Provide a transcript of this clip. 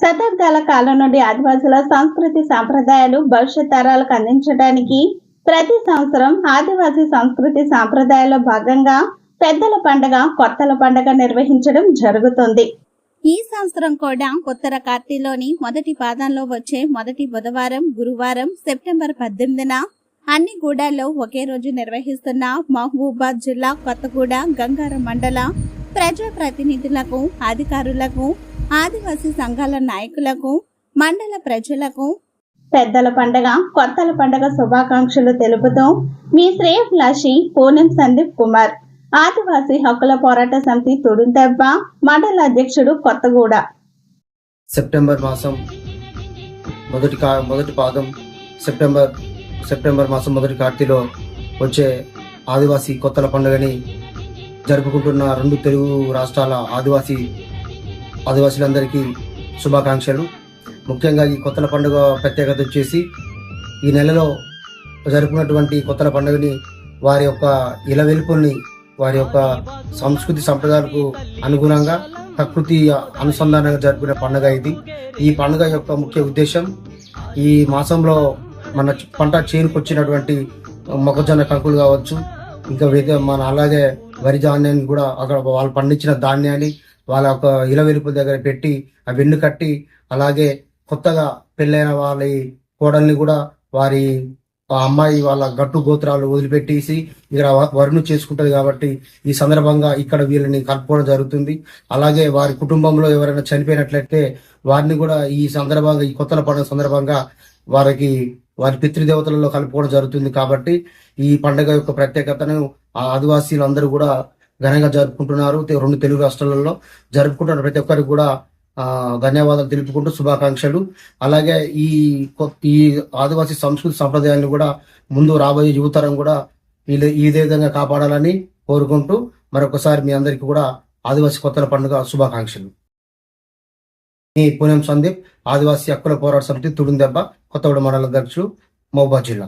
శతాబ్దాల కాలం నుండి ఆదివాసుల సంస్కృతి సాంప్రదాయాలు భవిష్యత్ తరాలకు అందించడానికి ప్రతి సంవత్సరం ఆదివాసీ సంస్కృతి సాంప్రదాయాల్లో భాగంగా పెద్దల పండగ కొత్తల పండగ నిర్వహించడం జరుగుతుంది. ఈ సంవత్సరం కూడా ఉత్తర కార్తీలోని మొదటి పాదంలో వచ్చే మొదటి బుధవారం గురువారం సెప్టెంబర్ పద్దెనిమిదిన అన్ని గూడాల్లో ఒకే రోజు నిర్వహిస్తున్న మహబూబాద్ జిల్లా కొత్తగూడ గంగారం మండల ప్రజా ప్రతినిధులకు అధికారులకు ఆదివాసీ సంఘాల నాయకులకు మండల ప్రజలకు పెద్దల పండగ కొత్తల పండగ శుభాకాంక్షలు తెలుపుతూ మీ శ్రేయభిలాషి పూనం సందీప్ కుమార్. ఆదివాసీ హక్కుల పోరాట సమితి తుడుందెబ్బ మండల అధ్యక్షుడు కొత్తగూడ. సెప్టెంబర్ మాసం మొదటి కా మొదటి పాదం సెప్టెంబర్ సెప్టెంబర్ మాసం మొదటి కార్తీలో వచ్చే ఆదివాసీ కొత్తల పండుగని జరుపుకుంటున్న రెండు తెలుగు రాష్ట్రాల ఆదివాసీ ఆదివాసులందరికీ శుభాకాంక్షలు. ముఖ్యంగా ఈ కొత్తల పండుగ ప్రత్యేకత వచ్చేసి ఈ నెలలో జరుపుకున్నటువంటి కొత్తల పండుగని వారి యొక్క ఇల వెలుపుల్ని వారి యొక్క సంస్కృతి సంప్రదాయాలకు అనుగుణంగా ప్రకృతి అనుసంధానంగా జరుపుకునే పండుగ ఇది. ఈ పండుగ యొక్క ముఖ్య ఉద్దేశం ఈ మాసంలో మన పంట చేనుకొచ్చినటువంటి మొక్కజొన్న కంకులు కావచ్చు ఇంకా మన అలాగే వరి ధాన్యాన్ని కూడా అక్కడ వాళ్ళు పండించిన ధాన్యాన్ని వాళ్ళ యొక్క ఇల వెలుపుల దగ్గర పెట్టి ఆ వెన్ను కట్టి అలాగే కొత్తగా పెళ్ళైన వాళ్ళ కోడల్ని కూడా వారి ఆ అమ్మాయి వాళ్ళ గట్టు గోత్రాలు వదిలిపెట్టేసి ఇక్కడ వరుణు చేసుకుంటది కాబట్టి ఈ సందర్భంగా ఇక్కడ వీళ్ళని కలుపుకోవడం జరుగుతుంది. అలాగే వారి కుటుంబంలో ఎవరైనా చనిపోయినట్లయితే వారిని కూడా ఈ సందర్భంగా ఈ కొత్తల పండుగ సందర్భంగా వారికి వారి పితృదేవతలలో కలుపుకోవడం జరుగుతుంది కాబట్టి ఈ పండుగ యొక్క ప్రత్యేకతను ఆ ఆదివాసీలందరూ కూడా ఘనంగా జరుపుకుంటున్నారు. రెండు తెలుగు రాష్ట్రాలలో జరుపుకుంటున్న ప్రతి ఒక్కరికి కూడా ధన్యవాదాలు తెలుపుకుంటూ శుభాకాంక్షలు. అలాగే ఈ ఈ ఆదివాసీ సంస్కృతి సంప్రదాయాన్ని కూడా ముందు రాబోయే యువతరం కూడా వీళ్ళు ఇదే విధంగా కాపాడాలని కోరుకుంటూ మరొకసారి మీ అందరికీ కూడా ఆదివాసీ కొత్తల పండుగ శుభాకాంక్షలు. మీ పూనెం సందీప్ ఆదివాసీ హక్కుల పోరాట సమితి తుడుందెబ్బ కొత్తగూడ మండల అధ్యక్షులు మహబాద్ జిల్లా.